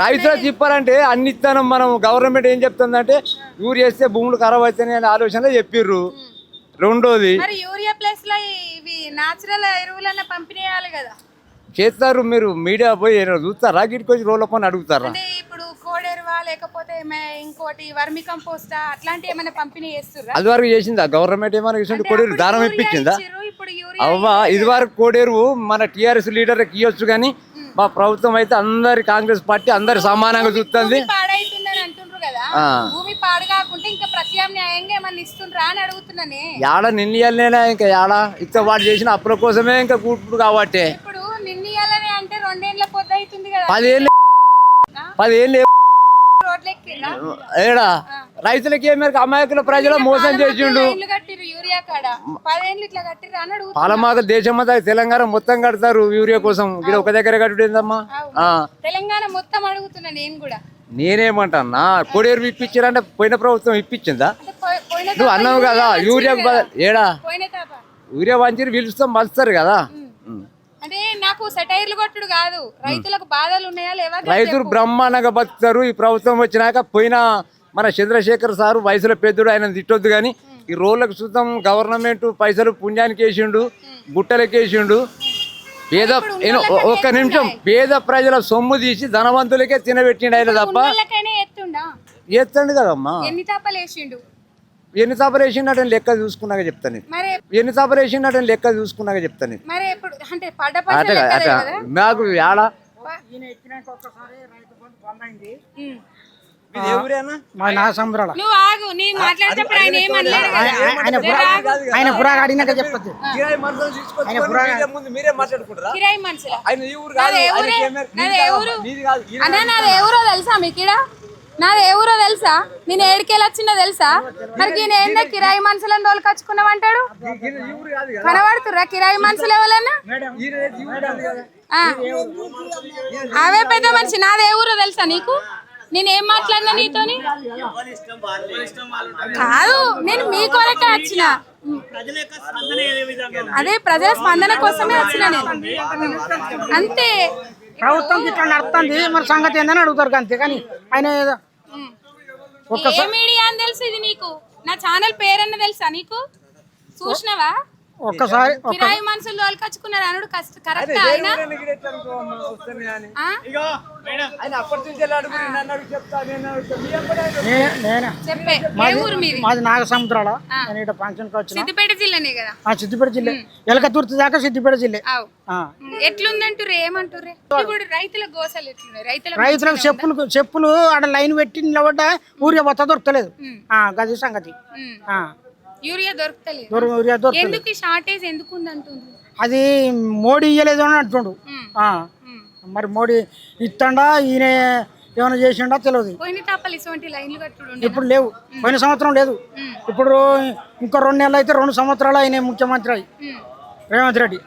రైతుల తిప్పాలంటే అన్ని ఇస్తానం మనం గవర్నమెంట్ ఏం చెప్తుందంటే యూరి వేస్తే భూములు ఖరాబ్ అవుతాయి అనే ఆలోచన చెప్పిర్రు. రెండోది మరి యూరియా ప్లస్లో ఇవి నాచురల్ ఎరువులన్న పంపిణీ చేయాలి కదా. చేస్తారు మీరు మీడియా పోయి చూస్తారా? గిడికి వచ్చి రోడ్ల పని అడుగుతారా? ఇప్పుడు కోడెరువా లేకపోతే మే- ఇంకోటి వర్మి కంపోస్ట్ అట్లాంటి ఏమైనా పంపిణీ అది వరకు చేసిందా? గవర్నమెంట్ ఏమైనా చేసింది కొడేరు దానం యూరియా ఇప్పించిందా? యూరియా అవ్వా ఇది వరకు కోడేరు మన టీఆర్ఎస్ లీడర్కి ఇవ్వచ్చు కానీ మా ప్రభుత్వం అయితే అందరి కాంగ్రెస్ పార్టీ అందరి సమానంగా చూస్తుంది. భూమి పాడు ఇంకా ప్రత్యామ్నాయంగా ఏమన్నా ఇస్తుండ్రా అని అడుగుతున్నానే ఏడ నిన్నయాలనేనా ఇంకా వాడు చేసిన అప్పుల కోసమే ఇంకా కూర్పుడు కాబట్టి. ఇప్పుడు నిన్నయాలని అంటే రెండేళ్ళ పొద్దు అవుతుంది కదా. పదేళ్ళు పదేళ్ళు ఏడా? రైతులకి ఏ మేరకు అమాయకుల ప్రజలు మోసం చేసిండు? యూరియా అడుగుతున్నా. పాలమాక దేశమంతా తెలంగాణ మొత్తం కడతారు యూరియా కోసం. ఇక్కడ ఒక దగ్గర కట్టుడేందమ్మా? తెలంగాణ మొత్తం అడుగుతున్నా నేను కూడా. నేనేమంటానా కొడేరు ఇప్పించారంటే పోయిన ప్రభుత్వం ఇప్పించిందా? నువ్వు అన్నావు కదా బదులు ఏడా? యూరియా వంచి పిలుస్తాం మలుస్తారు కదా? ఉం. అంటే నాకు సెటైర్లు కొట్టుడు కాదు. రైతులకు బాధలు ఉన్నాయా లేవా రైతులు బ్రహ్మాండంగా బతుకుతారు. ఈ ప్రభుత్వం వచ్చినాక పోయిన మన చంద్రశేఖర్ సారు వయసులో పెద్దడు ఆయన తిట్టొద్దు కానీ ఈ రోడ్లకు చూద్దాం గవర్నమెంట్ పైసలు పుణ్యానికి వేసిండు గుట్టలకి వేసిండు. పేద ఒక్క నిమిషం. పేద ప్రజల సొమ్ము తీసి ధనవంతులకే తినబెట్టిండు ఆయన తప్ప. ఎత్తుండా? కదమ్మా. ఎన్ని తాపలు వేసిండు? ఎన్ని లెక్క చూసుకున్నాక చెప్తాను ఎన్ని తపలు వేసిండట లెక్క చూసుకున్నాక చెప్తాను ఏడా? ఉమ్. మా నా సముద్రాల నువ్వు ఆగు నీ మాట్లాడేటప్పుడు ఆయన ఏమనలేదు కదా ఆయన పురా ఆయన పురాగా అడిగినాక చెప్తుంది మీరే మాట్లాడుకుంటారా? కిరాయి మనుషుల? ఆయన ఈ ఊరు నాది ఏ ఊరే? నాది ఏ ఊరు? అన్నా నాది ఏ ఊరో తెలుసా మీకు నాది ఏ ఊరో తెలుసా? నేను ఏడికెళ్ళి వచ్చిందో తెలుసా? మరి ఈయన ఏందో కిరాయి మనుషులను తోలుకొచ్చుకున్నావు అంటాడు కనబడుతుర్రా కిరాయి మనుషులు ఎవరన్నా. అవే పెద్ద మనిషి నాది ఏ ఊరో తెలుసా నీకు? నేను ఏం మాట్లాడినా నీతోని? కాదు నేను మీ కొరకే వచ్చిన. అదే ప్రజల స్పందన కోసమే వచ్చిన నేను. అంతే. ప్రభుత్వం ఇట్లా నడుస్తుంది మన సంగతి ఏందని అడుగుతారు అంతే కానీ ఆయన మీడియా అని తెలుసు ఇది నీకు? నా ఛానల్ పేరన్న తెలుసా నీకు? చూసినావా? ఒక్కసారి కిరాయి మనుషులు తోలుకొచ్చుకున్నారు. అనుడు కష్ట కరెక్ట్ అయినా ఆ? నే- నేనే. చెప్పే. ఏ ఊరు మీది? మాది నాగ సముద్రాల నేను ఇక్కడ ఫంక్షన్కి వచ్చిన. సిద్దిపేట జిల్లానే కదా? ఆ సిద్దిపేట జిల్లా. ఎలకతుర్తి దాకా సిద్దిపేట జిల్లా. ఏమంటుర్రే? ఇప్పుడు రైతుల గోసలు ఎట్లున్నాయి? రైతుల రైతులకు చెప్పులు చెప్పులు ఆడ లైన్ పెట్టి నిలబడ్డ ఊరియా బొత్త దొరకలేదు. ఆ, గది సంగతి. యూరియా దొరకలేదు ఎందుకు షార్టేజ్ ఎందుకు అది మోడీ ఇయ్యలేదు అని అంటుండు. ఆ. మరి మోడీ ఇత్తండా ఈయన ఏమైనా చేసిండా తెలియదు పోయిన తాపలు ఇటువంటి లైన్లు కట్టుడు ఉండే ఇప్పుడు లేవు. పోయిన సంవత్సరం లేదు. ఇప్పుడు ఇంకో రెండు నెలలు అయితే రెండు సంవత్సరాలు ఆయన ముఖ్యమంత్రి అయ్యి రేవంత్ రెడ్డి.